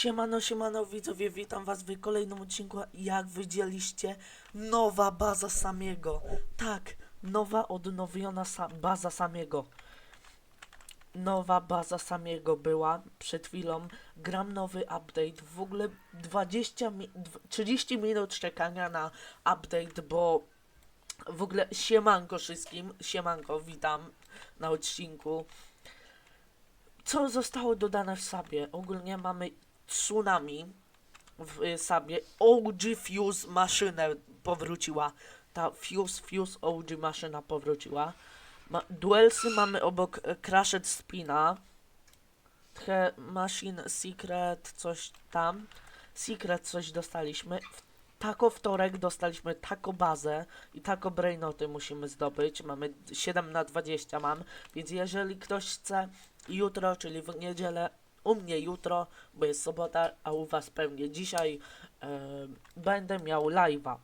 Siemano, siemano widzowie, witam was w kolejnym odcinku. Jak widzieliście, nowa baza Samiego. Tak, nowa odnowiona sa baza Samiego. Nowa baza Samiego była przed chwilą. Gram nowy update. W ogóle 20 mi dw- 30 minut czekania na update, bo w ogóle siemanko wszystkim. Siemanko, witam na odcinku co zostało dodane w Sabie? Ogólnie mamy tsunami w Sabie. OG Fuse maszynę powróciła. Ta Fuse Fuse OG maszyna powróciła. Ma, duelsy mamy obok e, Crashed Spina. Tche Machine Secret coś tam. Secret coś dostaliśmy. Tako wtorek dostaliśmy tako bazę i tako brainoty musimy zdobyć. Mamy 7 na 20 mam, więc jeżeli ktoś chce jutro, czyli w niedzielę, u mnie jutro, bo jest sobota, a u was pewnie dzisiaj, e, będę miał live'a.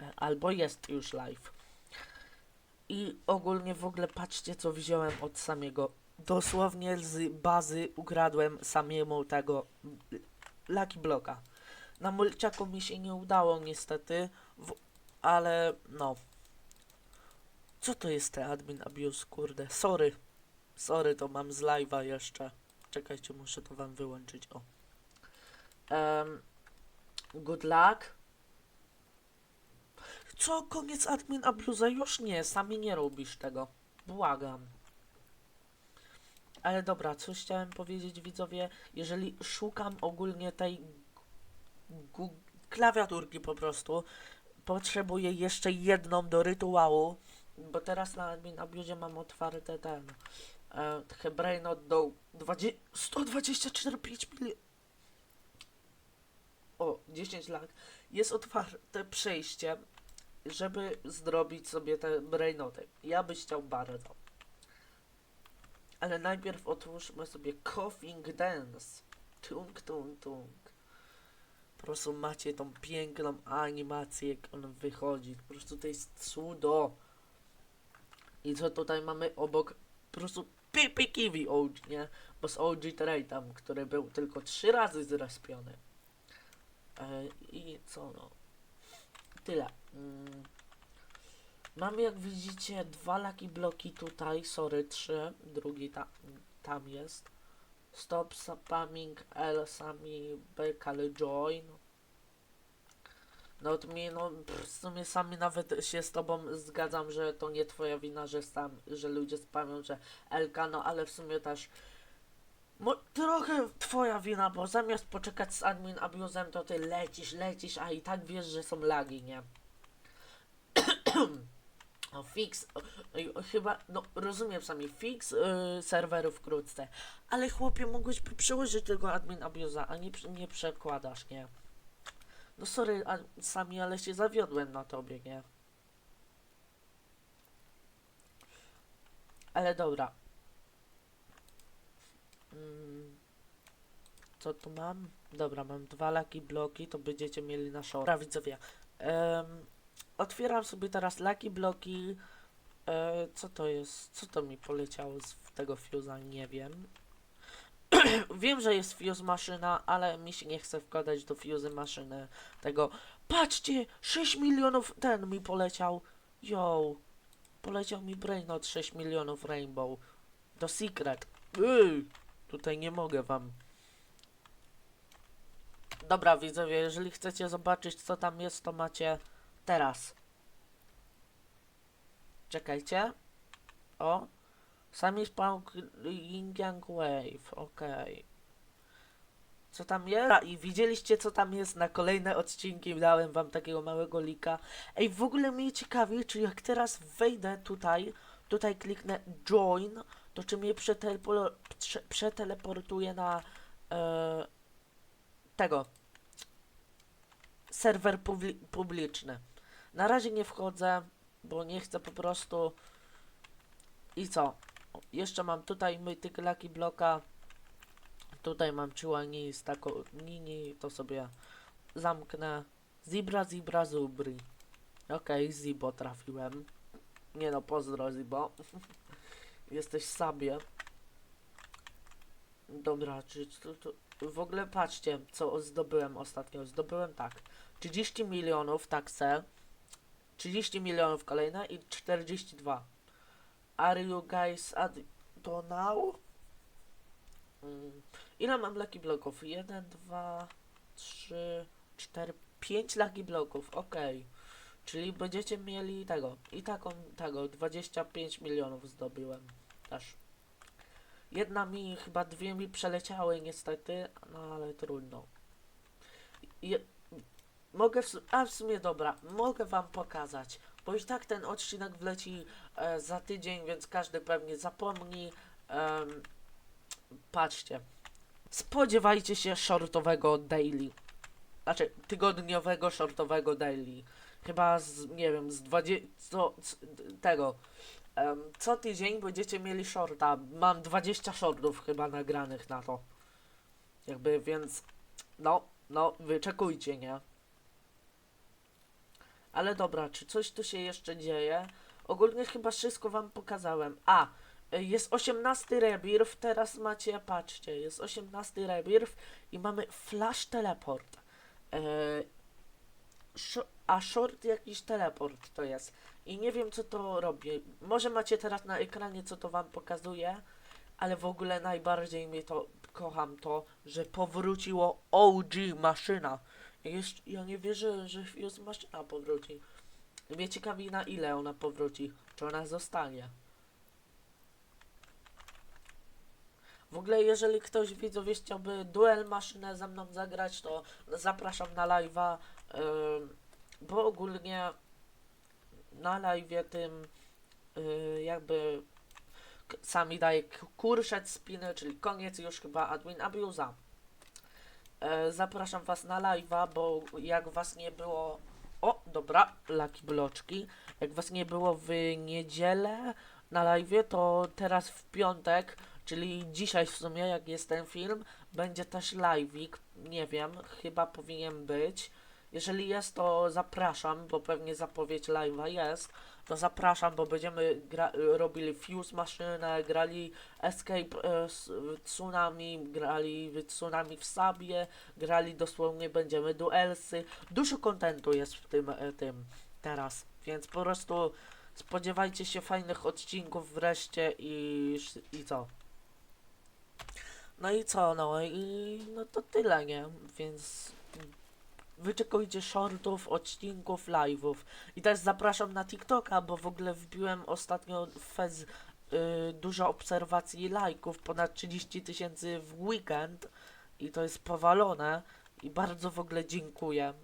E, albo jest już live. I ogólnie w ogóle patrzcie co wziąłem od samego. Dosłownie z bazy ukradłem samemu tego Lucky Bloka. Na mulciaku mi się nie udało niestety, w, ale no. Co to jest te admin abuse, kurde? Sorry. Sorry, to mam z live'a jeszcze. Czekajcie, muszę to wam wyłączyć, o. Em, good luck. Co, koniec admin abuse? Już nie, sami nie robisz tego. Błagam. Ale dobra, coś chciałem powiedzieć widzowie, jeżeli szukam ogólnie tej klawiaturki po prostu, potrzebuję jeszcze jedną do rytuału, bo teraz na admin abuse mam otwarte ten e, Hebrainot do 20, 124 5 milionów o 10 lat. Jest otwarte przejście żeby zrobić sobie te brainoty ja byś chciał bardzo. Ale najpierw otwórzmy sobie Coughing Dance. Tung tung tung. Po prostu macie tą piękną animację jak on wychodzi. Po prostu to jest cudo. I co tutaj mamy obok? Po prostu Pipi Kiwi OG, nie? Bo z OG Traitam, który był tylko trzy razy zrespiony. E, I co no? Tyle. Mm. Mamy jak widzicie dwa laki bloki tutaj, sorry, trzy, drugi ta, tam jest. Stop spamming L sami Bekal join. No to mi, no w sumie sami nawet się z tobą zgadzam, że to nie twoja wina, że sam, że ludzie spamią, że LK, no ale w sumie też Mo, trochę twoja wina, bo zamiast poczekać z admin abuzem, to ty lecisz, lecisz, a i tak wiesz, że są lagi, nie? o, fix, chyba, no rozumiem sami, fix y, serwerów wkrótce, ale chłopie, mogłeś przełożyć tego admin abuza, a nie, nie przekładasz, nie? No sorry, a, sami, ale się zawiodłem na tobie, nie? Ale dobra. Mm, co tu mam? Dobra, mam dwa laki bloki, to będziecie mieli na show. Dobra, widzowie. Em, otwieram sobie teraz laki bloki. E, co to jest? Co to mi poleciało z tego fuse'a? Nie wiem. wiem, że jest fuse maszyna, ale mi się nie chce wkładać do fuse maszyny tego. Patrzcie! 6 milionów ten mi poleciał. Yo! Poleciał mi brainot 6 milionów rainbow. Do secret. Yy, tutaj nie mogę wam. Dobra widzowie, jeżeli chcecie zobaczyć co tam jest, to macie teraz. Czekajcie. O. Sami Spark Yin Yang Wave. Okej. Co tam jest? A, I widzieliście co tam jest na kolejne odcinki. Dałem wam takiego małego lika. Ej, w ogóle mnie ciekawi, czy jak teraz wejdę tutaj, tutaj kliknę join, to czy mnie przetelepo- prze- przeteleportuje na e, tego serwer publi- publiczny. Na razie nie wchodzę, bo nie chcę po prostu i co? Jeszcze mam tutaj mytyk Lucky Bloka. Tutaj mam Chihuahua z taką nini, to sobie zamknę. Zibra, zibra, zubri. Okej, Zibo trafiłem. Nie no, pozdro Zibo. Jesteś sobie. Dobra, czy to, to, w ogóle patrzcie, co zdobyłem ostatnio. Zdobyłem tak. 30 milionów taksę, 30 milionów kolejne i 42. Are you guys at to now? Mm. Ile mam lucky bloków? 1, 2, 3, 4, 5 lucky bloków, okej. Czyli będziecie mieli tego. I taką, tego, 25 milionów zdobyłem też. Jedna mi, chyba dwie mi przeleciały niestety, no ale trudno. Je, mogę, w, a w sumie dobra, mogę wam pokazać, bo i tak ten odcinek wleci e, za tydzień, więc każdy pewnie zapomni. Em, patrzcie, spodziewajcie się shortowego daily. Znaczy, tygodniowego shortowego daily. Chyba z, nie wiem, z 20, co, c- tego, co tydzień będziecie mieli shorta. Mam 20 shortów chyba nagranych na to. Jakby, więc no, no, wyczekujcie, nie? Ale dobra, czy coś tu się jeszcze dzieje? Ogólnie chyba wszystko wam pokazałem. A, y, jest 18 rebirth, teraz macie, patrzcie, jest 18 rebirth i mamy flash teleport. E, a short jakiś teleport to jest. I nie wiem co to robi. Może macie teraz na ekranie co to wam pokazuje, ale w ogóle najbardziej mnie to kocham to, że powróciło OG maszyna. Jeszcze, ja nie wierzę, że Fuse maszyna powróci. Mnie ciekawi na ile ona powróci. Czy ona zostanie. W ogóle jeżeli ktoś widzowie chciałby duel maszynę ze mną zagrać, to zapraszam na live'a. ym, bo ogólnie na live tym y, jakby sami daje k- kurszet spiny, czyli koniec już chyba admin abusa. E, zapraszam was na live'a, bo jak was nie było... O, dobra, laki bloczki. Jak was nie było w niedzielę na live'ie, to teraz w piątek, czyli dzisiaj w sumie, jak jest ten film, będzie też live'ik. Nie wiem, chyba powinien być. Jeżeli jest, to zapraszam, bo pewnie zapowiedź live'a jest. To zapraszam, bo będziemy robili Fuse maszynę, grali Escape e, Tsunami, grali Tsunami w Sabie, grali dosłownie będziemy duelsy. Dużo kontentu jest w tym, e, tym teraz, więc po prostu spodziewajcie się fajnych odcinków wreszcie i, i co? No i co, no i no to tyle, nie? Więc wyczekujcie shortów, odcinków, live'ów. I też zapraszam na TikToka, bo w ogóle wbiłem ostatnio fez y, dużo obserwacji i lajków, ponad 30 tysięcy w weekend i to jest powalone i bardzo w ogóle dziękuję,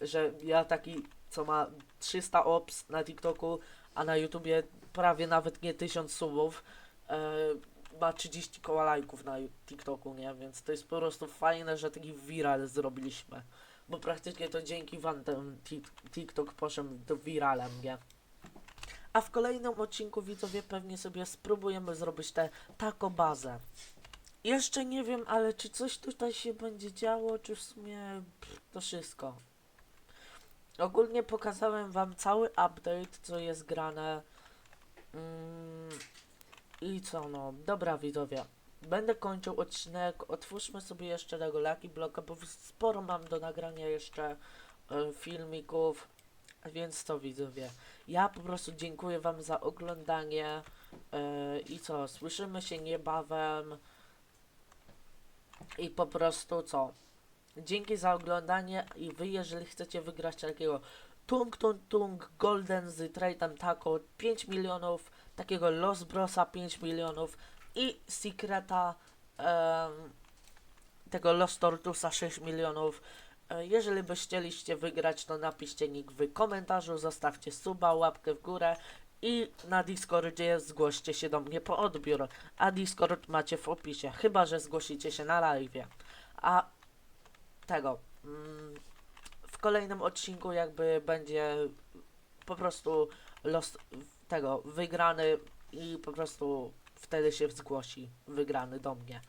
że ja taki, co ma 300 obs na TikToku, a na YouTubie prawie nawet nie 1000 subów, e, ma 30 koła lajków na TikToku, nie? Więc to jest po prostu fajne, że taki viral zrobiliśmy bo praktycznie to dzięki wam ten tik- TikTok poszedł do wiralem, nie? A w kolejnym odcinku widzowie pewnie sobie spróbujemy zrobić tę taką bazę. Jeszcze nie wiem, ale czy coś tutaj się będzie działo, czy w sumie pff, to wszystko. Ogólnie pokazałem wam cały update, co jest grane. Mm, I co no, dobra widzowie. Będę kończył odcinek. Otwórzmy sobie jeszcze tego Lucky Blocka, bo sporo mam do nagrania jeszcze e, filmików. Więc to widzowie. Ja po prostu dziękuję Wam za oglądanie. e, I co? Słyszymy się niebawem. I po prostu co? Dzięki za oglądanie i Wy, jeżeli chcecie wygrać takiego Tung Tung Tung Golden z Traitan Taco 5 milionów, takiego Los Brosa 5 milionów i Secreta em, tego Los Tortusa 6 milionów. E, Jeżeli byście chcieliście wygrać, to napiszcie nick w komentarzu, zostawcie suba, łapkę w górę i na Discordzie zgłoście się do mnie po odbiór. A Discord macie w opisie, chyba że zgłosicie się na live. A tego mm, w kolejnym odcinku jakby będzie po prostu los tego wygrany i po prostu wtedy się zgłosi wygrany do mnie.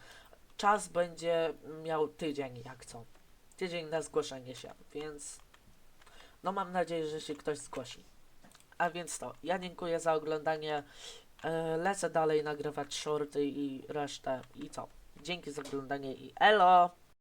Czas będzie miał tydzień, jak co. Tydzień na zgłoszenie się, więc no mam nadzieję, że się ktoś zgłosi. A więc to, ja dziękuję za oglądanie. E, lecę dalej nagrywać shorty i resztę i co. Dzięki za oglądanie i elo!